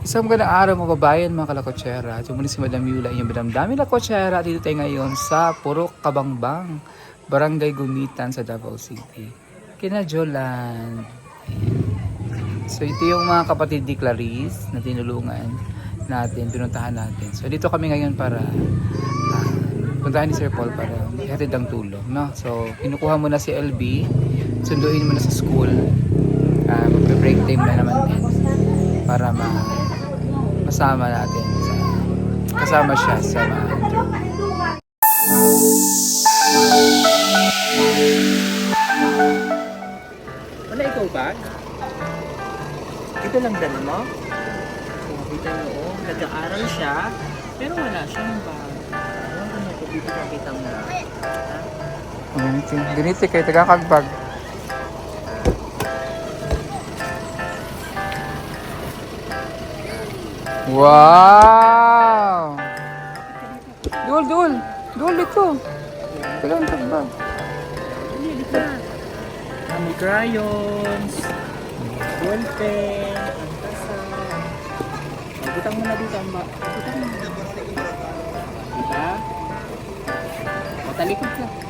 Isang magandang araw mga babayan mga kalakotsera. Ito muli si Madam Yula, inyong Madam Dami Lakotsera. Dito tayo ngayon sa Purok Kabangbang, Barangay Gumitan sa Davao City. Kina Jolan. So ito yung mga kapatid ni Clarice na tinulungan natin, pinuntahan natin. So dito kami ngayon para ah, puntahan ni Sir Paul para ihatid ang tulong. No? So kinukuha mo na si LB, sunduin mo na sa school. Uh, Magbe-break time na naman din para ma masama natin sa kasama siya sa mga. Wala ikaw bag? Ito lang dala mo? So, kita mo, oh, nag-aaral siya, pero wala siyang bag. Ano ano ko dito nakita mo? Ha? Ganito, ganito kay tagakagbag. Wow! Dul, dul! Dul, dito! Hindi, ka. Ah, may crayons, ballpen, pantasa. Oh, butang mo na dito ba? Butang mo. Diba? O, talikod ka.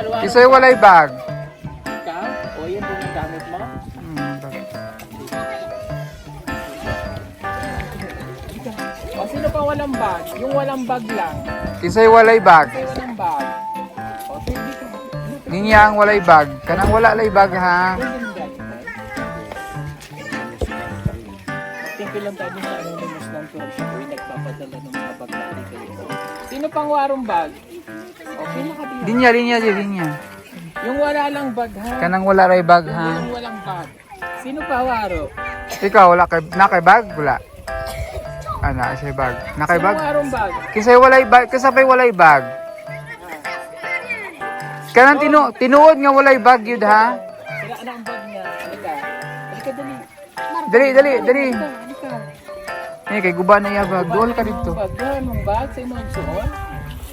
Sino nag-aaral? Walang Isa yung walay bag. Ikaw? O yan din gamit mo? Hmm. O sino pa walang bag? Yung walang bag lang. Isa yung walay bag. Kasi walang bag. O sige ka. Ninya ang walay bag. Kanang wala lay bag ha. You lang tayo sa anonymous ng tour siya nagpapadala ng mga bag natin. Sino pang warong bag? Okay na. Linya, linya, di linya. Yung wala lang bag ha? Kanang wala lay bag ha. Yung walang bag. Sino pa waro? Ikaw, wala kay, na kay bag? Wala. Ana, siya bag. Na kay Sino bag? warong bag? Kisay walay bag, kasabay walay bag. Kanang tinu tinuod nga walay bag yun ha. Sira na ang bag niya. Halika. Halika dali. Dali, dali, dali. Eh, kay guba na iya bag. Duol ka dito. Bag, doon ang bag. Sa imong suon.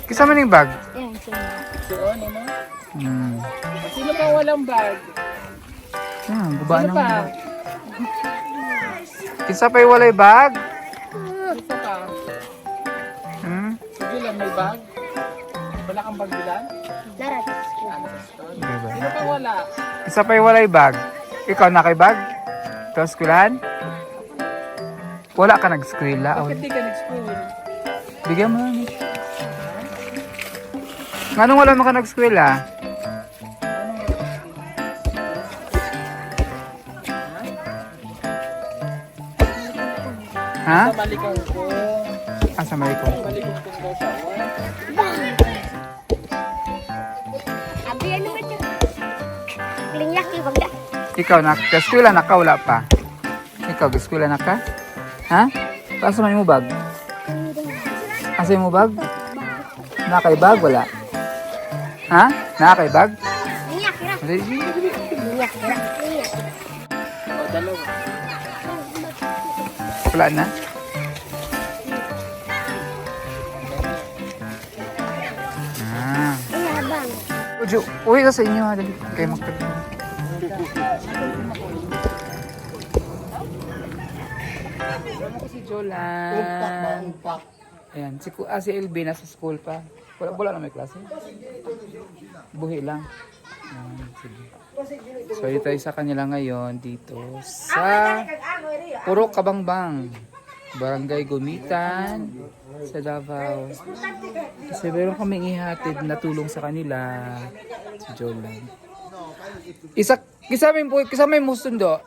Kisa man yung bag? Suon, ano? Hmm. Sino pa walang bag? Yan, guba Sino na. pa? Kisa pa yung walay bag? Sino pa? Hmm? Sige lang, may bag? Wala kang bag bilan? Store? Diba? Sino pa wala? Kisa pa yung walay bag? Ikaw na kay bag? Tapos kulan? Wala ka nag-skwela. Bakit di ka nag-school? Bigyan mo lang. Nga nung wala mo ka nag-skwela? Ha? Sa malikong ko. Assalamualaikum. Malikong ko daw sa. Abi ano ba ito? Linyak yung bagda. Ikaw na kaskwela na ka wala pa. Ikaw kaskwela na ka? Ha? Paano man mo bag? Asa mo bag? Na kay bag wala. Ha? Na kay bag? Linyak, kira. Dali, dali, dali. Linyak, kira. Linyak. O, dalawa. Wala na. Ah. Ujo, uwi ka sa inyo ha. Dali. Kayo magkaroon. Kasama ko si Jolan. Ayan, si, ah, si LB nasa school pa. Wala, wala na may klase. Buhi lang. Ayan, sige. So, ito ay sa kanila ngayon dito sa Puro Kabangbang. Barangay Gumitan sa Davao. Kasi meron kaming ihatid na tulong sa kanila si Jolan. Isa, kisame mo, kisame mo sundo.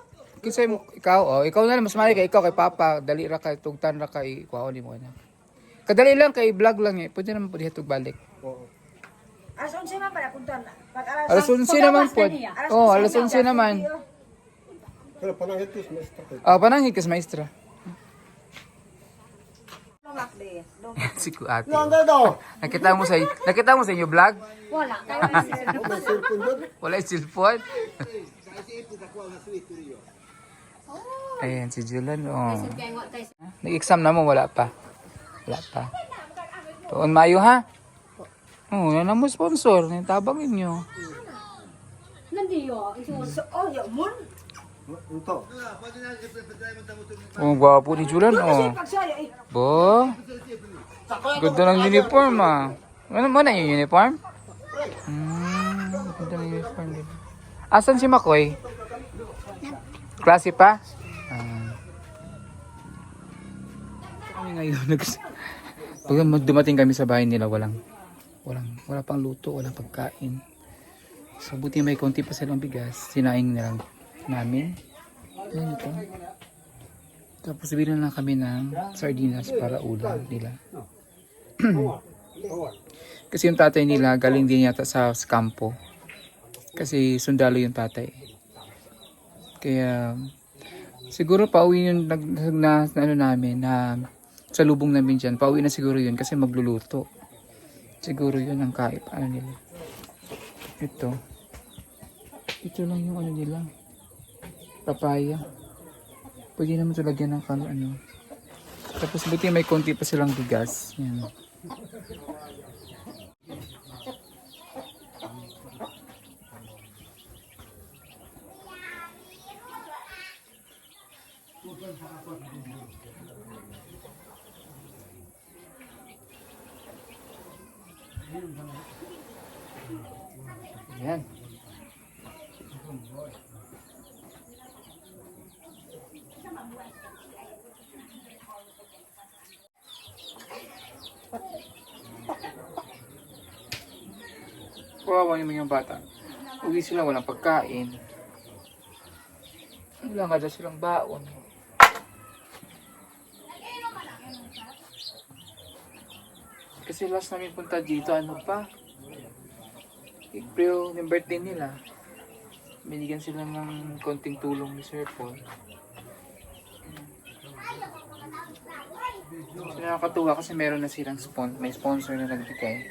Kisame mo, ikaw, oh, ikaw na lang, mas mali kay ikaw, kay Papa, dali ra kay, tugtan ra kay, kuha ni mo na. Kadali lang, kay vlog lang eh. Pwede naman po dihatog balik. Alas 11 man pala kung doon. Pag alas Alas 11 naman po. Oh, alas 11 naman. Pero Ah, panangit kas maestra. Makde. si ku ate. Nakita mo sa nakita mo sa inyo vlog? Wala. Wala yung cellphone. Ayan, si Julan, oh. Nag-exam na mo, wala pa. Wala pa. Tuon mayo, ha? Oh, yan ang mo sponsor. Tabang inyo. Nandiyo. Oh, ya mun. Ito. Oh, gwapo ni Julan, oh. Bo. Ganda ng uniform, ah. Ano mo na yung uniform? Hmm, ganda ng uniform din. Asan si Makoy? Klase pa? Ah. Kami ngayon. Pag dumating kami sa bahay nila, walang, walang, wala pang luto, walang pagkain. So, buti may konti pa silang bigas. Sinaing na namin. Yan ito. Tapos bilhin lang kami ng sardinas para ulam nila. Kasi yung tatay nila galing din yata sa kampo. Kasi sundalo yung tatay. Kaya siguro pauwi yung nag, na, na, ano namin na sa lubong namin dyan. Pauwi na siguro yun kasi magluluto. Siguro yun ang kaip ano nila. Ito. Ito lang yung ano nila. Papaya. Pwede naman ito lagyan ng kal ano. Tapos buti may konti pa silang bigas. Yan. Yan. Kawawa naman yung bata. Uwi sila, walang pagkain. Wala nga silang baon. Kasi last namin punta dito, ano pa? April, yung birthday nila. Binigyan sila ng konting tulong ni Sir Paul. So, nakakatuwa kasi meron na silang spon may sponsor na nagbigay.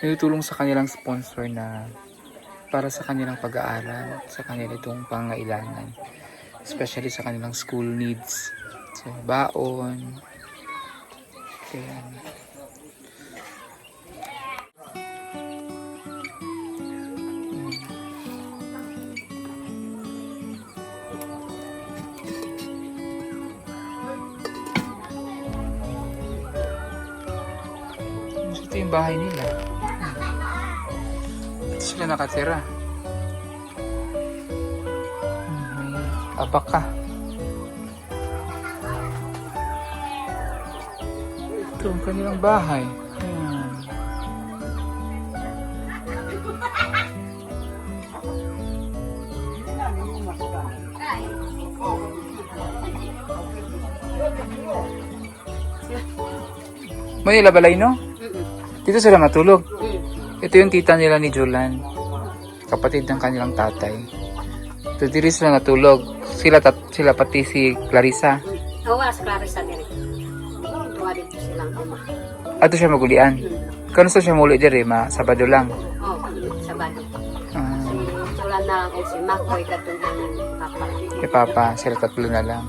Nagtulong sa kanilang sponsor na para sa kanilang pag-aaral, sa kanilang itong pangailangan. Especially sa kanilang school needs. So, baon. Kaya, bahay nila. Ito sila nakatira. Hmm, May abaka. Ito ang kanilang bahay. Ayan. Manila balay, no? Dito sila matulog. Ito yung tita nila ni Julan. Kapatid ng kanilang tatay. Ito dito sila natulog. Sila, tat, sila pati si Clarissa. Awas, Clarissa diri. Tuwa dito silang uma. Ato siya magulian. Kano sa siya muli diri, ma Sabado lang. Oh, sa bado. Ah, Si Tulan na lang si Makoy katong ang papa. kay Papa, sila tatlo na lang.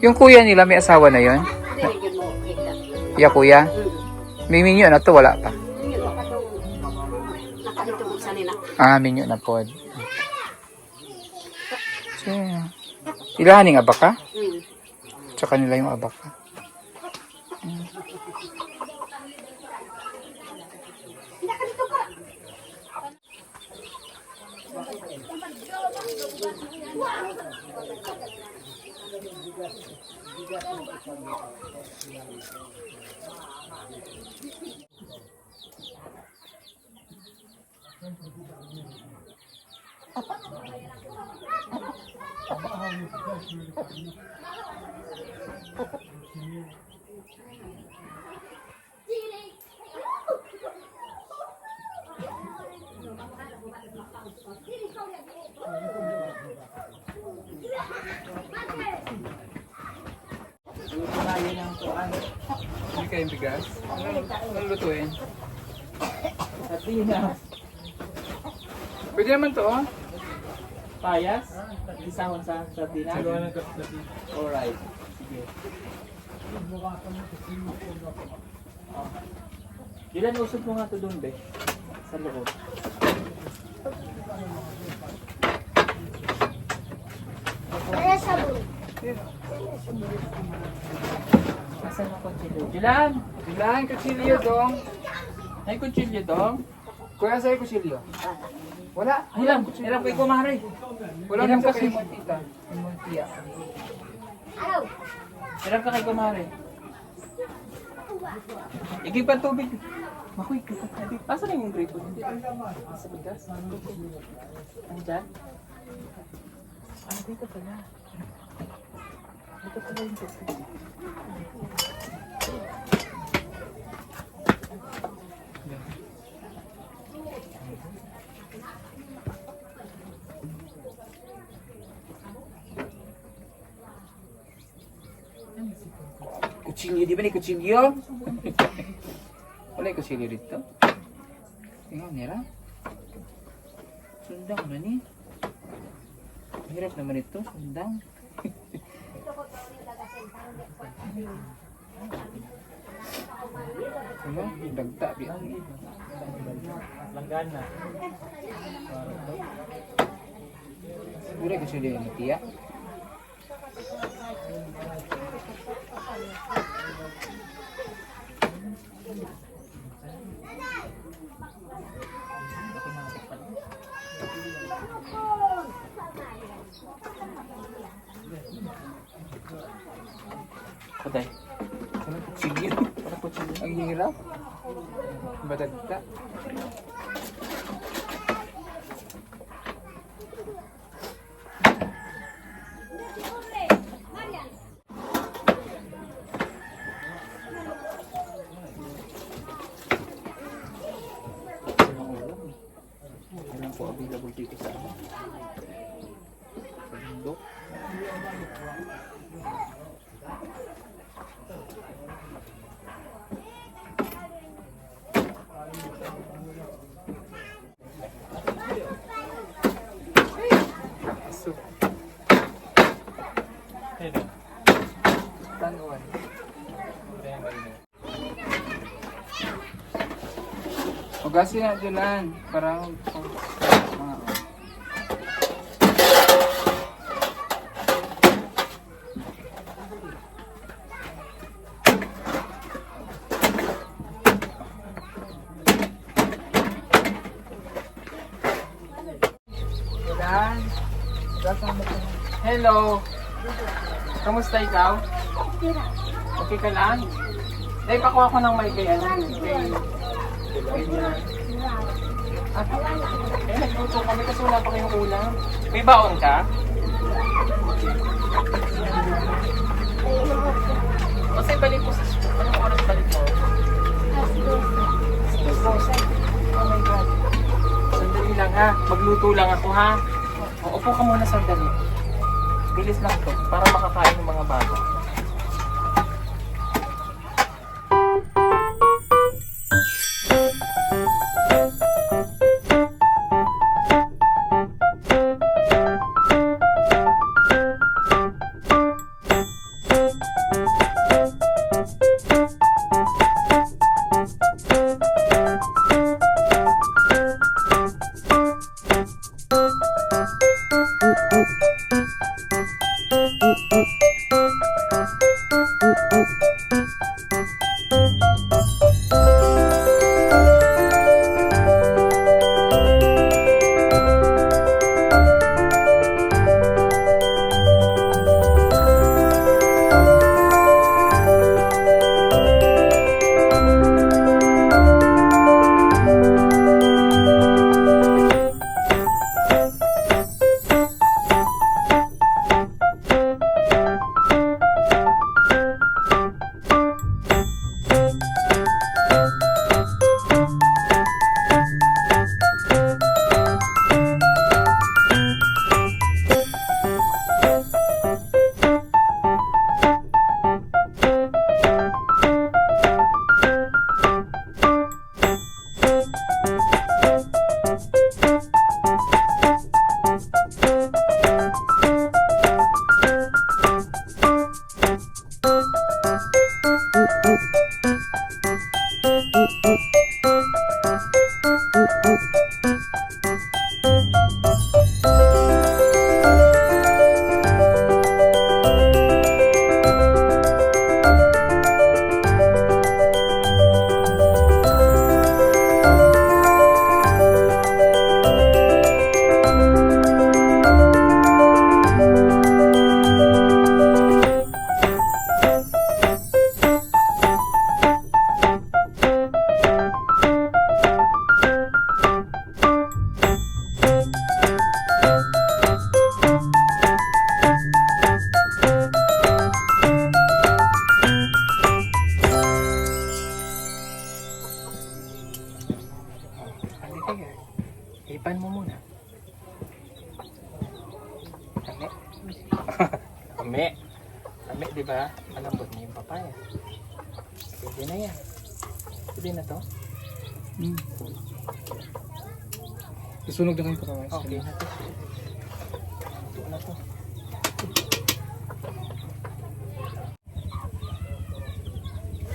Yung kuya nila, may asawa na yon. Dili yun mo. Ya kuya, Hmm. May minyo na to, wala pa. Ah, minyo na po. So, ilahaning abaka? Sa kanila yung abaka. Hmm. Hindi kayong bigas? Ano lutuin? At Pwede naman to, oh. Payas. Isahon sa sardinas. Alright. Sige. Oh. Ilan usap mo nga to doon, be? Sa loob. Kaya sabon. Asan ang kutsilyo? Julan! Bilahan kutsilyo dong. Ay, kutsilyo dong. Kuya sa'yo kutsilyo. Wala. Hiram, hiram kay kumare. Wala Hiram kasi. Kay Montita. Kay Montia. Ano? Hiram ka kay kumare. Igig pa tubig. Makoy, tubig. Asa na yung gripo? Sa bigas? Andyan? Ah, dito pala. Dito pala yung tubig. Kutsilyo, di ba ni kutsilyo? Wala yung kutsilyo dito. Tingnan nila. Sundang na ni. Hirap naman ito, sundang. Ano? Dagta, biyan. Langgana. Yung kutsilyo ni Tia. Patay. Kutsilyo? Para kutsilyo. Ang hirap. Badagta. Kailan po available dito sa ano? Sa bundok. So, Kailan? tanuan. Hugasin na dyan para Mo Hello. Kamusta ikaw? Okay ka lang? Dahil pakuha ko ng may kay ano, kay... Ah, eh, nagluto kami kasi wala pa kayong ulam. May baon ka? Kasi balik ko sa school. Anong oras balik mo? Oh my God. Sandali lang ha. Magluto lang ako ha. Upo ka muna sandali. Bilis lang to para makakain ng mga bata.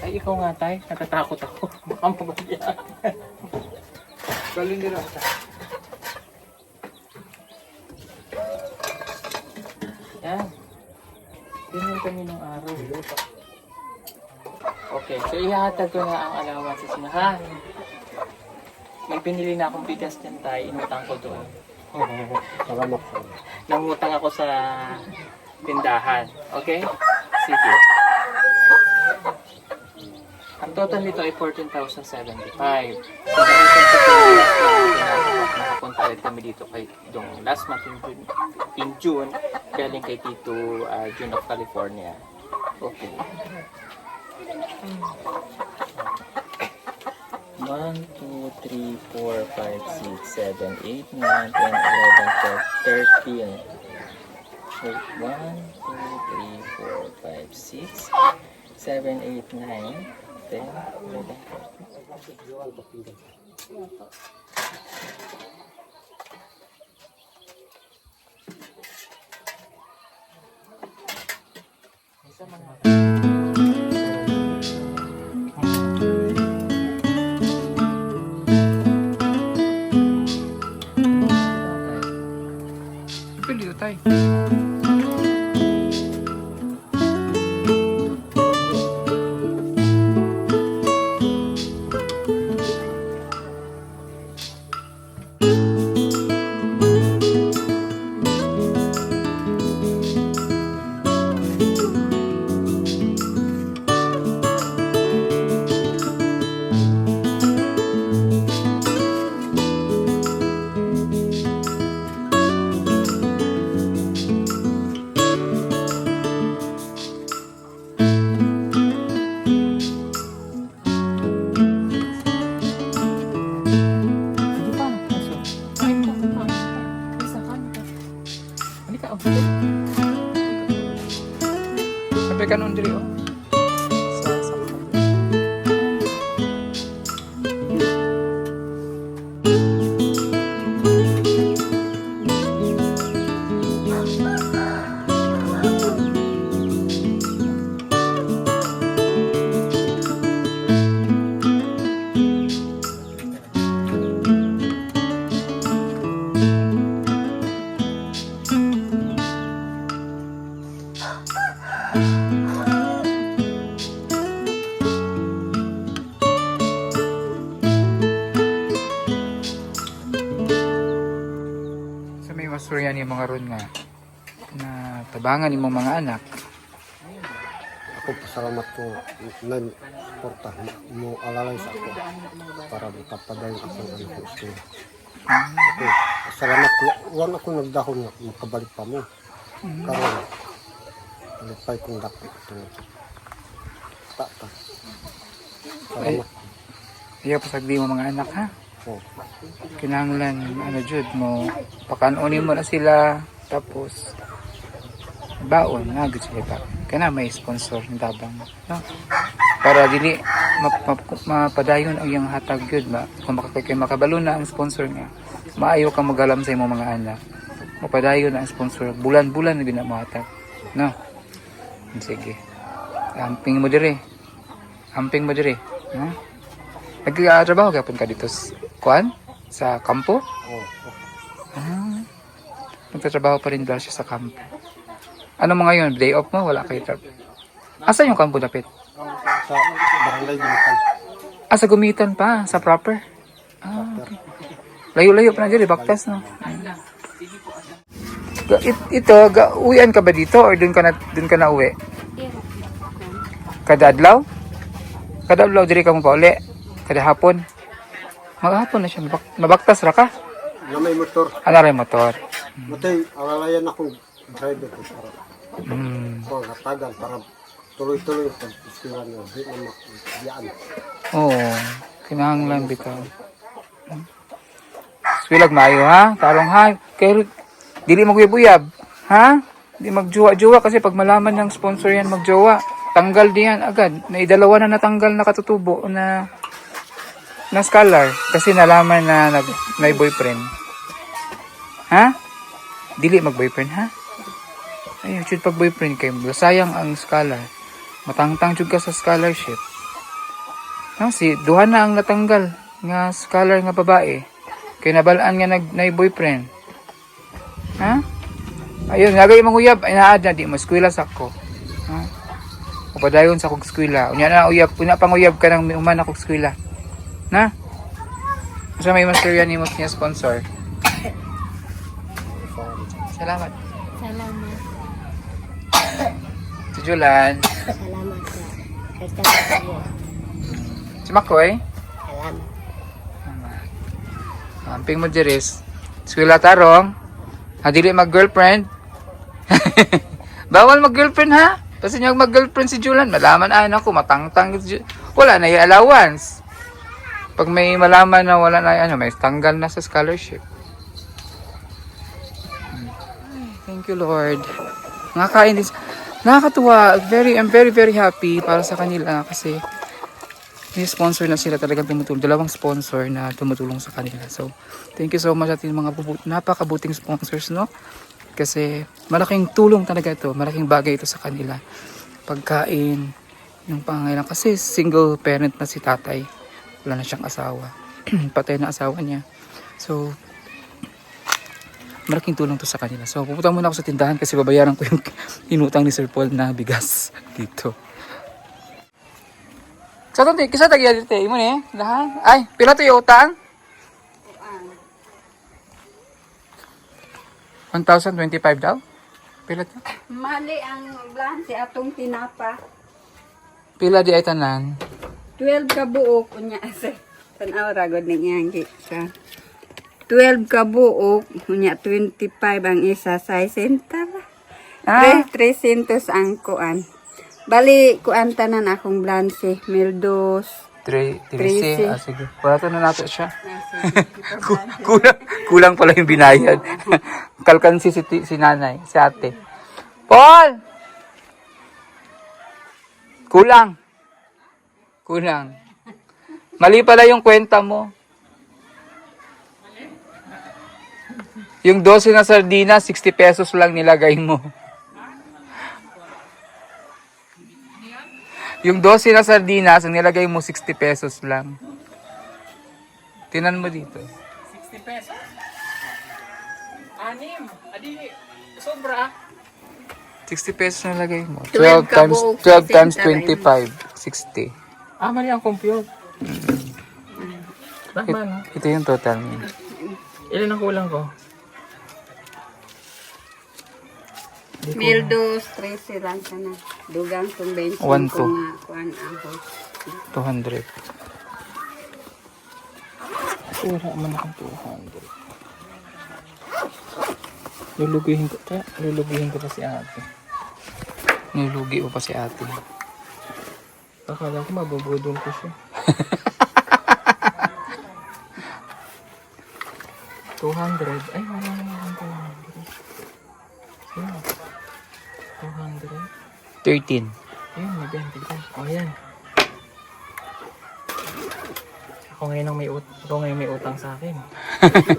Ay, ikaw nga, tay. Natatakot ako. Baka mabagyan. Galing din ako. Yan. Ganyan kami nung araw. Okay, so ihahatag ko na ang allowances niya, ha? May pinili na akong bigas dyan tayo, inutang ko doon. Salamat po. Nangutang ako sa tindahan. Okay? Sige. Ang total nito ay 14,075. So, nakapunta ulit kami dito kay yung last month in June, in June galing kay Tito uh, June of California. Okay. 1, 2, 3, 4, 5, 6, 7, 8, 9, 10, 11, 12, 13. Wait, 1, 2, 3, 4, 5, 6, 7, 8, 9, 10, 11, 12. Isa mga Pwede dito tayo. Tabangan yung mga anak. Ako pasalamat ko na porta mo alalay sa ako para makapadayon ako ng anak ko school. Ako, salamat ko. Huwag ako nagdahon nga makabalik pa mo. Karon, alipay kong dako ito. Tata. Salamat. Iya pasagdi mo mga anak ha. Oh. Kinahanglan ano jud mo pakanunin mo na sila tapos baon nga gud sila ta. Kana may sponsor ng tabang no. Para dili map, map, mapadayon ang iyang hatag gyud ba. Kung makakay makabalo na ang sponsor nga maayo ka magalam sa imong mga anak. Mapadayon na ang sponsor bulan-bulan na binamatag. No. Sige. Amping mo dire. Amping mo dire. Ha? Nagtrabaho ka ka dito kuan sa kampo? Oh, oh. Ah. Nagtatrabaho pa rin daw siya sa kampo. Ano mo ngayon? Day off mo? Wala kayo trabaho. Asa yung kampo dapit? Sa barangay Binitan. Ah, sa gumitan pa. Sa proper. Ah, okay. Layo-layo pa na dyan. Baktas, no? It- ito, ga, uwian ka ba dito or dun ka na, dun ka na uwi? Kada adlaw? Kada adlaw diri ka mo pa uli? Kada hapon? Maghapon na siya. Mabak- mabaktas ra ka? Na may motor. Ano rin motor? Matay, alalayan akong driver ko Hmm. ko hatagan para tuloy-tuloy pag istiwan nyo. Di na makiyaan. Oo. Kinahanglan bitaw. Swilag maayo ha. Tarong ha. Kay dili mo kuyab-uyab. Ha? Di magjowa-jowa kasi pag malaman ng sponsor yan magjowa, tanggal diyan agad. Naidalawa na natanggal na katutubo na na scholar kasi nalaman na nag may boyfriend. Ha? Dili mag-boyfriend ha? Ayun, should pag boyfriend kay sayang ang scholar. Matangtang jud ka sa scholarship. No, si duha na ang natanggal nga scholar nga babae. Kay nabalaan nga nag nay boyfriend. Ha? Ayun, nagay mong uyab, ay naad na, di mo, eskwela sa ko. Ha? Upadayon sa kong eskwela. Unya na uyab, una pang uyab ka ng uman akong eskwela. Na? Sa may master yan ni niya sponsor. Salamat. Julan. Salamat sa kasama mo. Si Makoy. Salamat. Amping mo diris. Eskwela tarong. Hadili mag-girlfriend. Bawal mag-girlfriend ha? Kasi niya mag-girlfriend si Julan, malaman ah, ako, matangtang. Wala na yung allowance. Pag may malaman na wala na ano, may tanggal na sa scholarship. Hmm. Thank you, Lord. Nakakain din. Nakakatuwa. Very, I'm very, very happy para sa kanila kasi may sponsor na sila talagang tumutulong. Dalawang sponsor na tumutulong sa kanila. So, thank you so much ating mga napakabuting sponsors, no? Kasi malaking tulong talaga ito. Malaking bagay ito sa kanila. Pagkain, yung pangangailangan. Kasi single parent na si tatay. Wala na siyang asawa. Patay na asawa niya. So, malaking tulong to sa kanila. So, pupunta muna ako sa tindahan kasi babayaran ko yung inutang ni Sir Paul na bigas dito. Sa tonti, kisa tagi dito eh. Imo ni, dahan. Ay, pila to yung utang? 1,025 daw? Pila to? Mali ang blan si atong tinapa. Pila di ay tanan? 12 ka buok unya sa tanaw ragod ni iyang sa 12 ka buok unya 25 ang isa sa center. Ah, 300 ang kuan. Bali kuan tanan akong blanse mildos. 3, 13. Trece. Ah, sige. Wala to na nato siya. Ku- kulang, kulang pala yung binayad. Kalkansi si, ti- si nanay, si ate. Paul! Kulang. Kulang. Mali pala yung kwenta mo. Yung 12 na sardina, 60 pesos lang nilagay mo. Yung 12 na sardinas, ang nilagay mo 60 pesos lang. Tinan mo dito. 60 pesos? Anim. Adi, sobra. 60 pesos na lagay mo. 12 12 times kabuok 12 times kasi 25, 60. Ah, mali ang compute. Tama, no? Ito yung total mo. Ilan ang kulang ko? Mildos 13 lang sana. Dugang kung 20 One, two. ko nga kuan ako. 200. Wala man akong 200. Lulugihin ko. Kaya, lulugihin ko pa si ate. Nilugi mo pa si ate. Akala ko mabubudol ko siya. 200. Ay, wala naman akong 200. Yeah. 200. 13. Ayun, may 20 ka. O, yan. Ako ngayon ang may, ut ako ngayon may utang sa akin.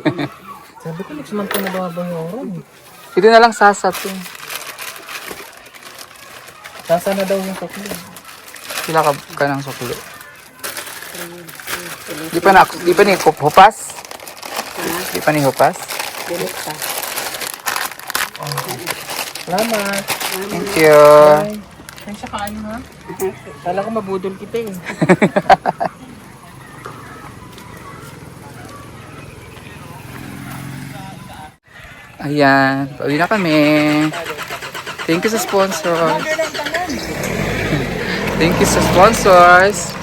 Sabi ko, next month ko na babayaran. Ito na lang sasat yun. Sasa na daw yung sukli. Sila ka, ka ng sukli. Di pa na, di pa ni hup- hupas? Di pa ni hupas? Dilit pa. Salamat. Thank you. Bye. Ay, siya kain ha? Kala ko mabudol kita eh. Ayan, pauwi na kami. Thank you sa sponsor. Thank you sa sponsors.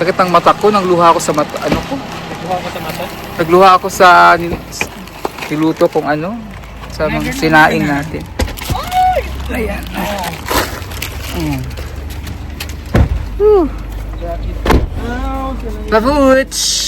Sakit ng mata ko, nagluha ako sa mata, ano ko? Nagkuha ko sa mata. Nagluha ako sa niluto kong ano, sa mga sinaing natin. Ayan. Mm. Whew. Babuch!